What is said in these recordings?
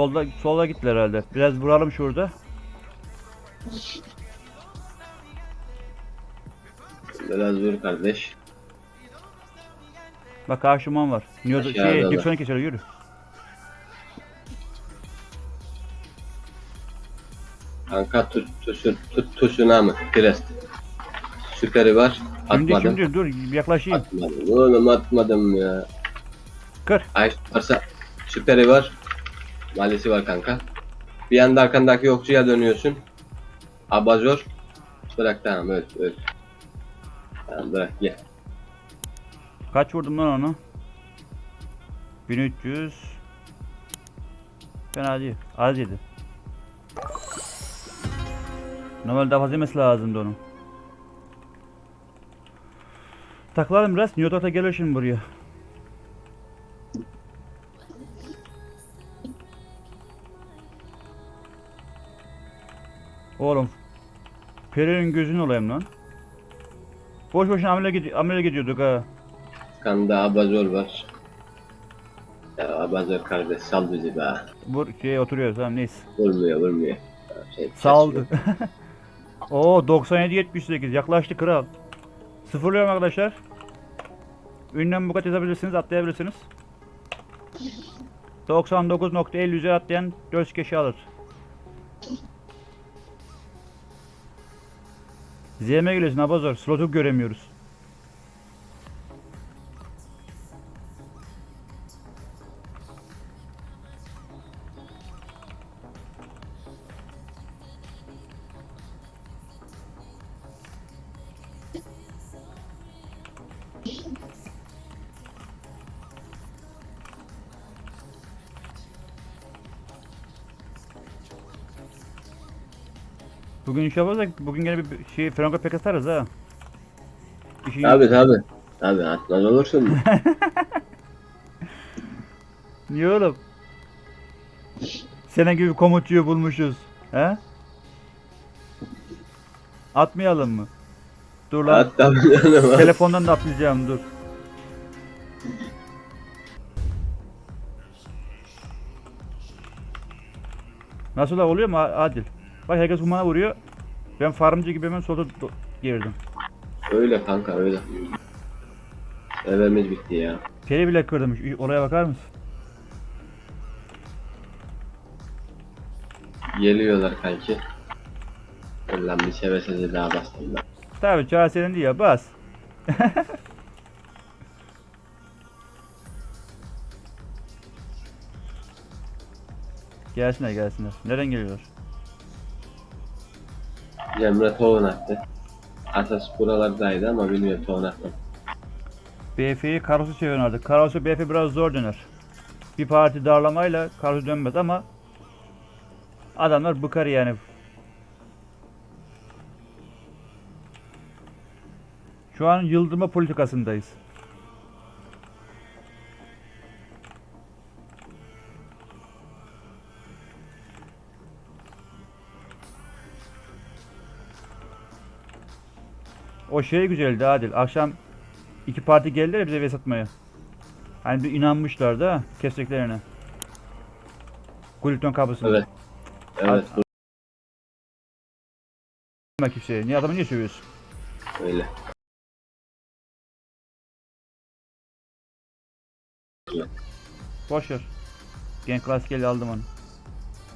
Solda solda gittiler herhalde. Biraz vuralım şurada. Biraz vur kardeş. Bak karşıman var. Aşağıda şey da. Dixon'u keser yürü. Kanka tu, tuşu, tu, tuşuna mı? Crest. Süperi var. Şimdi Atmadım. şimdi dur yaklaşayım. Atmadım. Oğlum atmadım ya. Kır. Ay varsa süperi var. Malisi var kanka. Bir anda arkandaki yokçuya dönüyorsun. Abazor. Bırak tamam öl öl. Tamam bırak gel. Kaç vurdum lan onu? 1300. Fena değil. Az yedi. Normalde daha fazla yemesi lazımdı onun. Takılalım biraz. New geliyor şimdi buraya. Oğlum. Peri'nin gözünü olayım lan. Boş boşuna amele, gidi amele gidiyorduk ha. Kanda abazor var. Ya abazor kardeş sal bizi be. Bu şey oturuyor tamam neyse. Vurmuyor vurmuyor. Şey, Saldı. Oo 97 78 yaklaştı kral. Sıfırlıyorum arkadaşlar. Ünlem bu kadar yazabilirsiniz atlayabilirsiniz. 99.50 üzeri atlayan 4 kişi alır. ZM geliyorsun Abazor. Slotu göremiyoruz. Bugün iş yaparsak bugün gene bir şey Franco pek atarız ha. İşi Tabi tabi. Tabi atmaz olursun mu? Niye oğlum? Senin gibi komutçuyu bulmuşuz. He? Atmayalım mı? Dur lan. At canım. Telefondan da atlayacağım dur. Nasıl da oluyor mu Adil? Bak herkes humana vuruyor. Ben farmcı gibi hemen solda girdim. Öyle kanka öyle. Evimiz bitti ya. Peri bile kırdım. Olaya bakar mısın? Geliyorlar kanki. Lan bir seve seze daha bastım ben. Tabii çare senin değil ya bas. gelsinler gelsinler. Nereden geliyorlar? Cemre tohum attı. Asas buralardaydı ama bilmiyorum tohum attı. BF'yi karosu çevirin artık. Karosu BF biraz zor döner. Bir parti darlamayla karosu dönmez ama adamlar bıkar yani. Şu an yıldırma politikasındayız. O şey güzeldi Adil. Akşam iki parti geldiler bize vs atmaya. Hani bir inanmışlar da keseceklerine. Gulton kapısında. Evet. Evet Bak kimseye. Niye adamı niye sövüyorsun? öyle. Boş ver. Gen klasik aldım onu.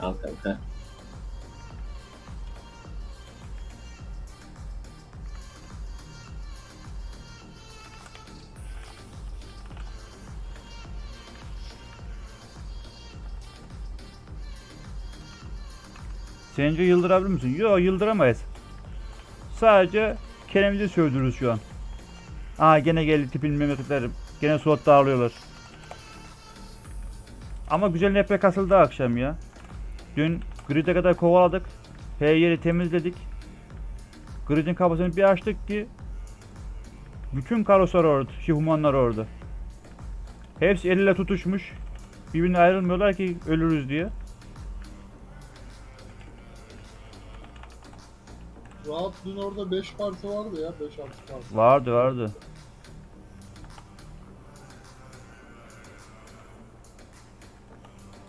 Al kanka. Sence yıldırabilir misin? Yok yıldıramayız. Sadece kendimizi sövdürürüz şu an. Aa gene geldi tipin memleketleri. Gene slot dağılıyorlar. Ama güzel NP kasıldı akşam ya. Dün grid'e kadar kovaladık. Her yeri temizledik. Grid'in kapısını bir açtık ki bütün karoslar orada, şihumanlar orada. Hepsi eliyle tutuşmuş. Birbirine ayrılmıyorlar ki ölürüz diye. Rahat dün orada 5 parti vardı ya 5-6 parti. Vardı vardı.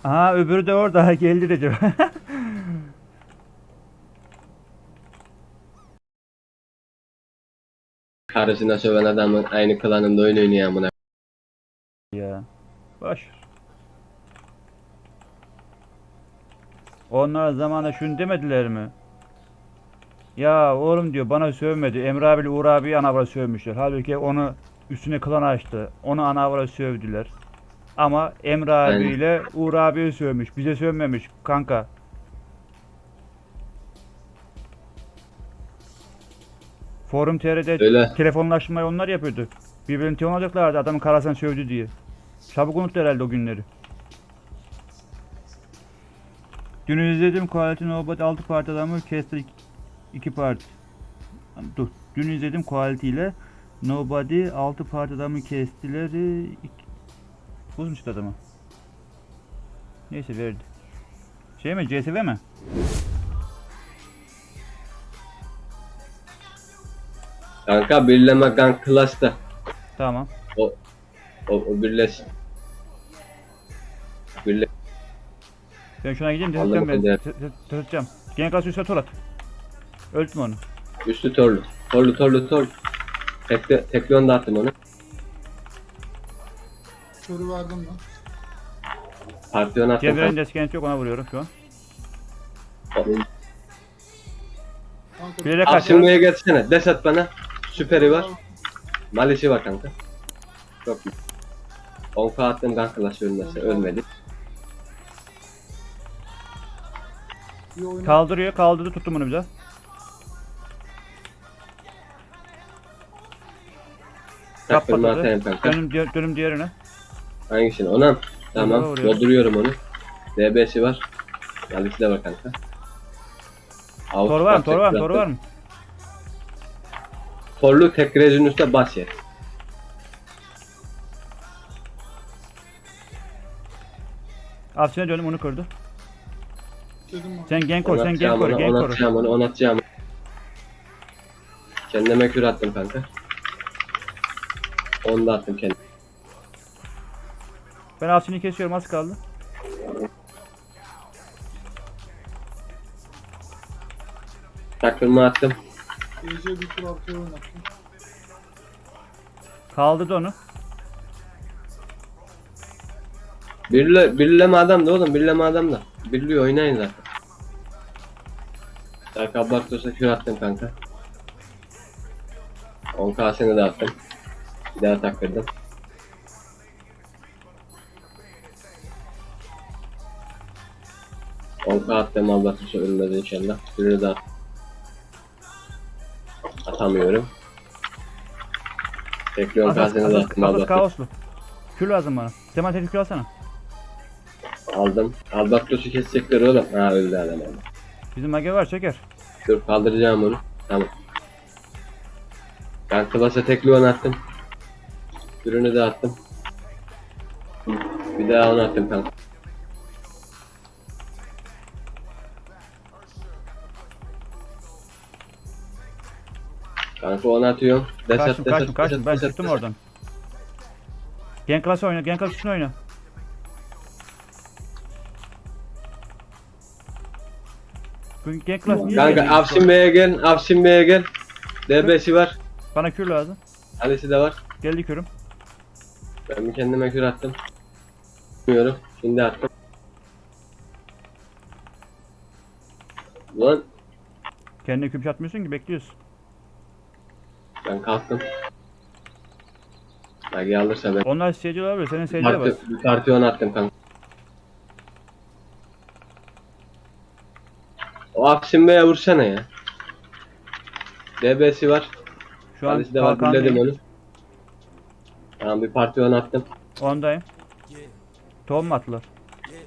Aha öbürü de orada geldi Recep. Karısına söven adamın aynı klanında oyun oynuyor amına. ya. Boş. ver. Onlar zamanında şunu demediler mi? Ya oğlum diyor bana sövmedi. Emre abiyle Uğur abiyi anavra sövmüşler. Halbuki onu üstüne klan açtı. Onu anavra sövdüler. Ama Emre abiyle Uğur abiyi sövmüş. Bize sövmemiş kanka. Forum TR'de Öyle. telefonlaşmayı onlar yapıyordu. Birbirini telefon alacaklardı adamın karasını sövdü diye. Çabuk unuttu herhalde o günleri. Dün izledim Quality Nobody 6 parti adamı kesti 2 parti. Dur. Dün izledim Quality ile Nobody 6 parti adamı kestiler. iki- Bozmuş işte adamı. Neyse verdi. Şey mi CSV mi? Kanka birleme kan klasta. Tamam. O, o birleş. Birle. Ben şuna gideyim de ben. Tutacağım. Genel kalsın üstüne tur at. Öldüm onu. Üstü torlu. Torlu torlu torlu. Tekle, teklion da attım onu. Körü verdim ben. Partiyon attım. Kanka. deskenti yok ona vuruyorum şu an. Kanka, Bilerek kaçıyorum. şimdiye geçsene. Desat bana. Süperi var. Malisi var kanka. Çok iyi. 10k attım kankalar ölmese ölmedi. Oyna. Kaldırıyor kaldırdı tuttum bunu bir Kapatıldı. atayım kanka. Dönüm, diğer, dönüm diğerine. Hangisini? Ona? Tamam. Ona vuruyorum. Dolduruyorum onu. DB'si var. Malisi de var kanka. Avut Tor var mı? bak, Tor var mı? tekrar Tor var mı? Torlu tek rezin üstte bas yer. Afsin'e dönüm onu kırdı. Dedim. Sen gen koy, sen gen Onatacağım koy, onu, gen koy. onatacağım onu, onatacağım. Kendime kür attım kanka. Onu da attım kendim. Ben Afsin'i kesiyorum az kaldı. Takırma attım. İyice bir tur arkaya oynattım. Kaldırdı onu. Birle, birleme adam da oğlum, birleme adam da. Birliği oynayın zaten. Dark Abartos'a kür attım kanka. 10k seni de attım. Bir daha takırdım. Onka attım Albatos'a ölmez inşallah. Birini daha atamıyorum. Tekli 10k Asas, seni de asas, attım Albatos. kaoslu. Kül lazım bana. Seman tetik kül alsana. Aldım. Albatos'u kesecekler oğlum. Ha öldü adam oldu. Bizim mage var çeker. Dur kaldıracağım onu. Tamam. Ben klasa tekli attım. Ürünü de attım. Bir daha onu attım kanka. Kanka onu atıyorum. Desat, Kaçtım desat, kaçtım kaçtım. Ben desat, çıktım desat. oradan. Gen klası oyna, gen klası için oyna. Gen klası niye Kanka? Afşin Bey'e gel. Afşin Bey'e gel. DB'si var. Bana kür lazım. Ali'si de var. Geldi kürüm. Ben bir kendime kür attım. Bilmiyorum. Şimdi attım. Ulan Kendine küm atmıyorsun ki bekliyorsun. ben kalktım. Magi alırsa ben Onlar seyirci olabilir. Senin seyirci de var. parti, bir partiyon attım kanka. O Afsin Bey'e vursana ya. DB'si var. Şu an Ali'si de var. Billedim kalkan onu. Tamam bir partiyon attım. ondayım. Tohum mu attılar?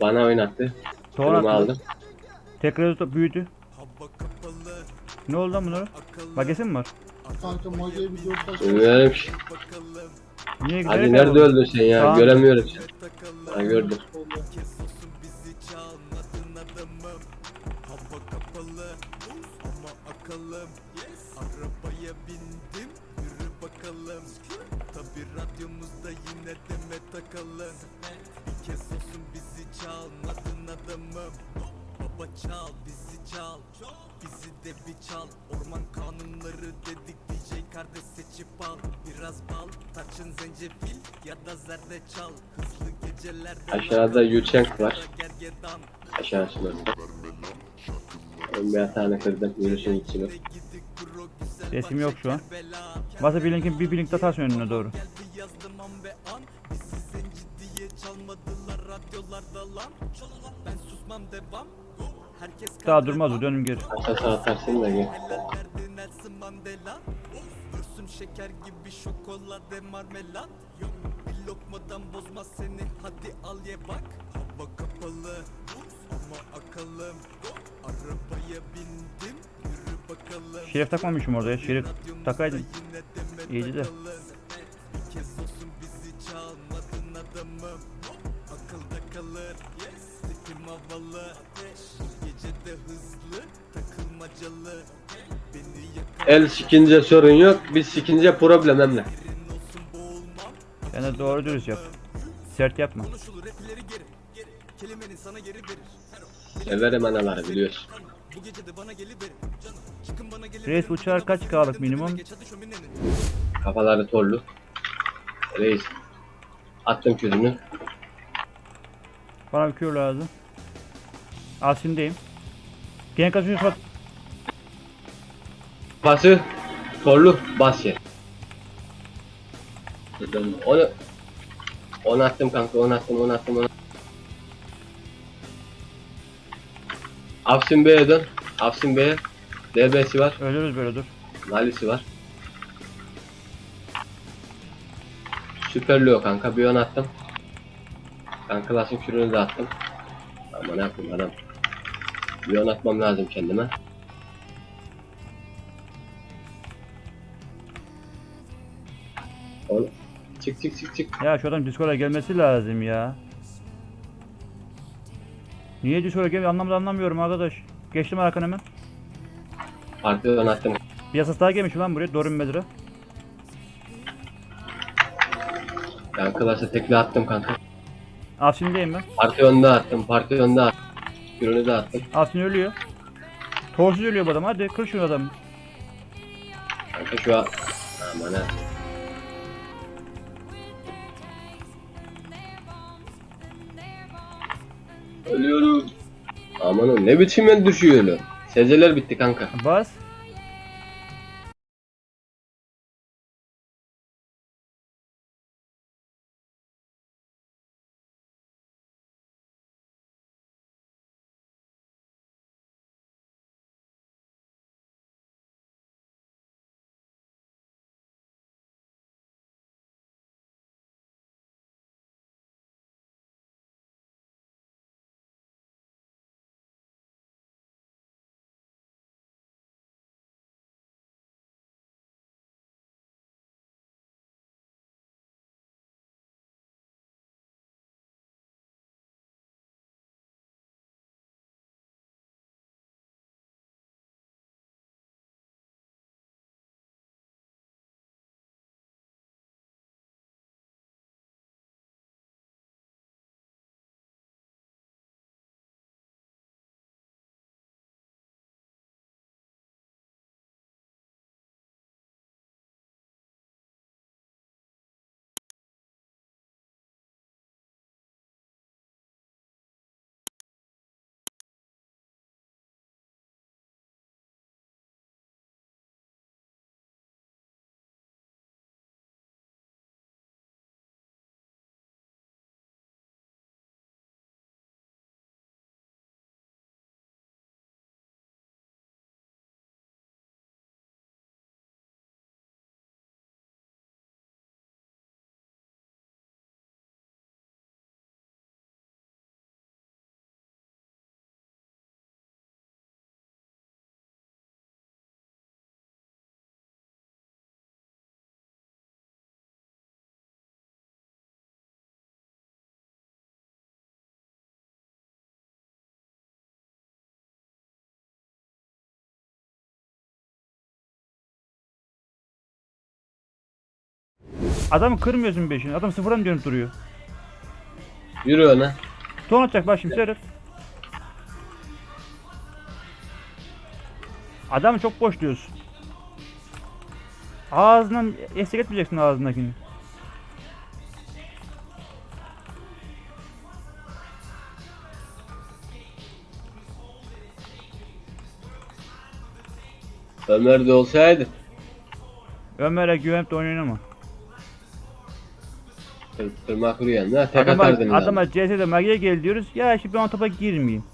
Bana oynattı. Tohum Kırımı attılar. aldım. Tekrar da büyüdü. Ne oldu lan bunlara? Magesi mi var? Kanka Mage'ye bir dört taş Bilmiyorum ki. Niye giderek Hadi nerede öldün sen ya? Tamam. Göremiyorum seni. Ha gördüm. Bizi de bir çal Orman kanunları dedik DJ kardeş seçip al Biraz bal tarçın zencefil ya da zerdeçal Hızlı gecelerde Aşağıda Yucheng var. Gergedan Aşağısında. Ben bir tane kırdım. Yürüsün içine. Sesim yok şu an. Varsa bir linkin bir link atarsın önüne doğru. Çalmadılar radyolarda lan Ben susmam devam Daha durmaz dönüm geri. Aşağı atarsın da gel. Şeker gibi şokolade marmelat Yok bir lokmadan bozmaz seni hadi al ye bak Hava kapalı ama akalım Arabaya bindim yürü bakalım Şerif takmamışım orada ya. Şerif takaydın. İyiydi de. takalım. Bir kez olsun bizi çalmadın adamım Akılda kalır Tipim havalı Bu El sikince sorun yok. Biz sikince problem Sen de doğru dürüst yap. Sert yapma. Severim anaları biliyorsun. Reis uçar kaç kalık minimum? Kafaları torlu. Reis. Attım kürünü. Bana bir kür lazım. Asim'deyim. Genel kaçıncı Kafası torlu bas ye. Dedim, Onu onu attım kanka onu attım onu attım onu. Afsin Bey'e dön. Afsin Bey'e DB'si var. Ölürüz böyle dur. Nalisi var. Süperliyor kanka. Bir ön attım. Ben klasik kürünü de attım. Ama ne yapayım adam. Bir ön atmam lazım kendime. Çık çık çık çık. Ya şu adam Discord'a gelmesi lazım ya. Niye Discord'a gelmiyor anlamadım anlamıyorum arkadaş. Geçtim arkana hemen. Ön attım. Bir yasası daha gelmiş lan buraya. Dorun Bedir'e. Ben klasa tekli attım kanka. Asim'deyim ben. Parti önde attım. Parti önde attım. Kürünü de attım. Asim ölüyor. Torsuz ölüyor bu adam. Hadi kır şunu adamı. Kanka şu an... Aman ha. Aman ne biçim el düşüyor öyle. Sezeler bitti kanka. Bas. Adamı kırmıyorsun beşini. Adam sıfırdan dönüp duruyor. Yürü ona. Ton atacak bak şimdi seyret. Adamı çok boş diyorsun. Ağzından esek etmeyeceksin ağzındakini. Ömer de olsaydı. Ömer'e güvenip de oynayamam. Tır, yürüyen. Ne? Tek Adama, atardın adama CS'de magiye gel diyoruz. Ya şimdi ben o topa girmeyeyim.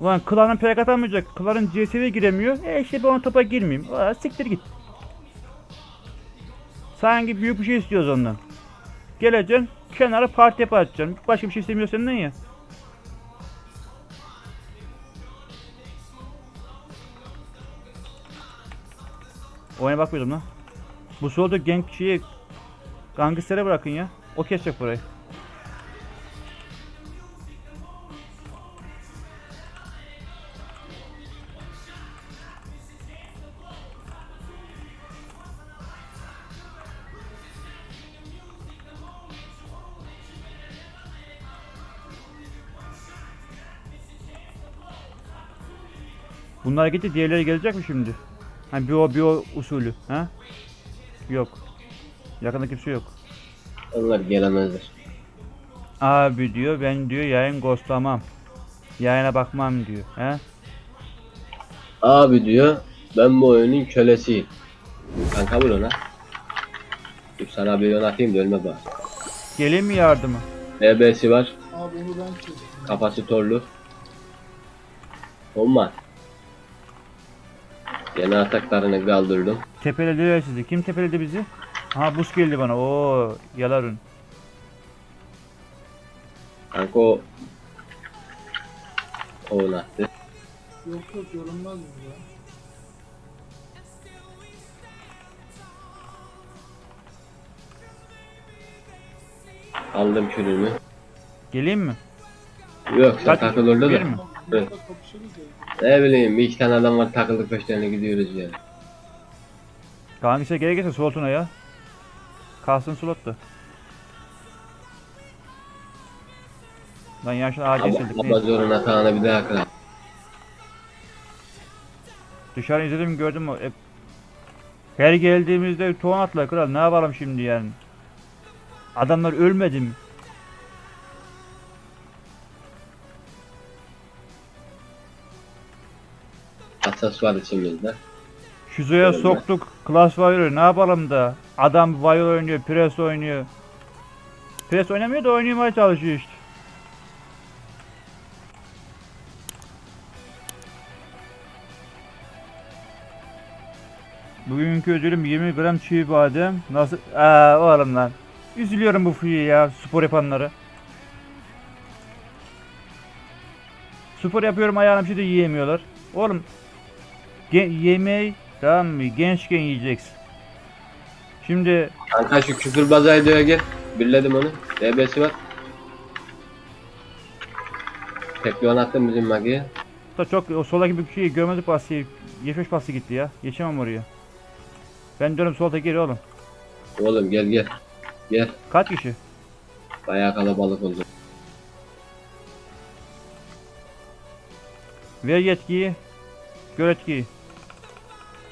Ulan klanın pek atamayacak. Klanın CS'ye giremiyor. E işte ben o topa girmeyeyim. Aa, siktir git. Sanki büyük bir şey istiyoruz ondan. Geleceksin kenara parti yapacaksın. Başka bir şey istemiyor senden ya. Oyuna bakmıyordum lan. Bu solda genk şeyi Gangster'e bırakın ya. O kesecek burayı. Bunlar gitti diğerleri gelecek mi şimdi? Ha bir o bir o usulü ha? Yok. Yakında kimse yok. Onlar gelemezler. Abi diyor ben diyor yayın ghostlamam. Yayına bakmam diyor. He? Abi diyor ben bu oyunun kölesiyim. Kanka vur ona. Dur sana bir yön atayım da ölme bak. Gelin mi yardıma? DB'si var. Abi onu ben kestim. Kafası torlu. Olma. Yeni ataklarını kaldırdım. Tepelediler sizi. Kim tepeledi bizi? Ha buz geldi bana. Oo yaların. Kanka o o attı. Yok yok görünmez bu ya. Aldım külünü. Geleyim mi? Yok sen Kaç- takıl orada bir da. mi? Evet. kapışırız ya. Ne bileyim bir iki tane adam var takıldık peşlerine gidiyoruz ya. Hangisi gerekirse slotuna ya. Kalsın slotta. Lan yaşlı ağacı Ab sildik. neyse. Abazor'un atağına bir daha kral. Dışarı izledim gördüm o. Hep... Her geldiğimizde tuğan atla kral. Ne yapalım şimdi yani? Adamlar ölmedi mi? Asas var içimizde. Şuzo'ya Öyle. soktuk. Class Warrior ne yapalım da? Adam Warrior oynuyor, Press oynuyor. Press oynamıyor da oynamaya çalışıyor işte. Bugünkü ödülüm 20 gram çiğ badem. Nasıl? Aa oğlum lan. Üzülüyorum bu fuyu ya spor yapanları. Spor yapıyorum ayağına bir şey de yiyemiyorlar. Oğlum yemeği tamam mı? Gençken yiyeceksin. Şimdi Kanka şu küfür bazaydıya gel. Birledim onu. DB'si var. Tekliğini attım bizim magiye. da çok o soldaki bir şeyi görmedik pası Geçmiş pası gitti ya. Geçemem oraya. Ben diyorum solda geri oğlum. Oğlum gel gel. Gel. Kaç kişi? Bayağı kalabalık oldu. Ver yetkiyi. Gör etkiyi.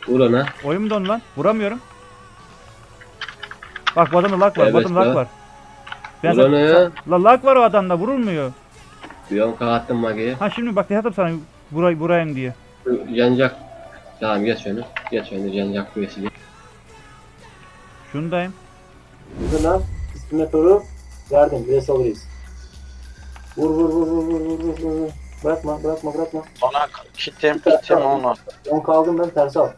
Vur ona. Oyun don lan? Vuramıyorum. Bak bu adamda lag var. Evet bu adamda lag var. Ben Vur ona ya. La lag var o adamda vurulmuyor. Bir yonka attım magiye. Ha şimdi bak dedim sana burayı vurayım diye. Şu Cancak. Tamam geç onu. Geç onu cancak kuvvesi. Şundayım. Hızına üstüne doğru verdim. Pres alırız. Vur vur vur vur vur vur vur vur. Bırakma bırakma bırakma. Ona kitim kitim onu. On kaldım ben tersi al.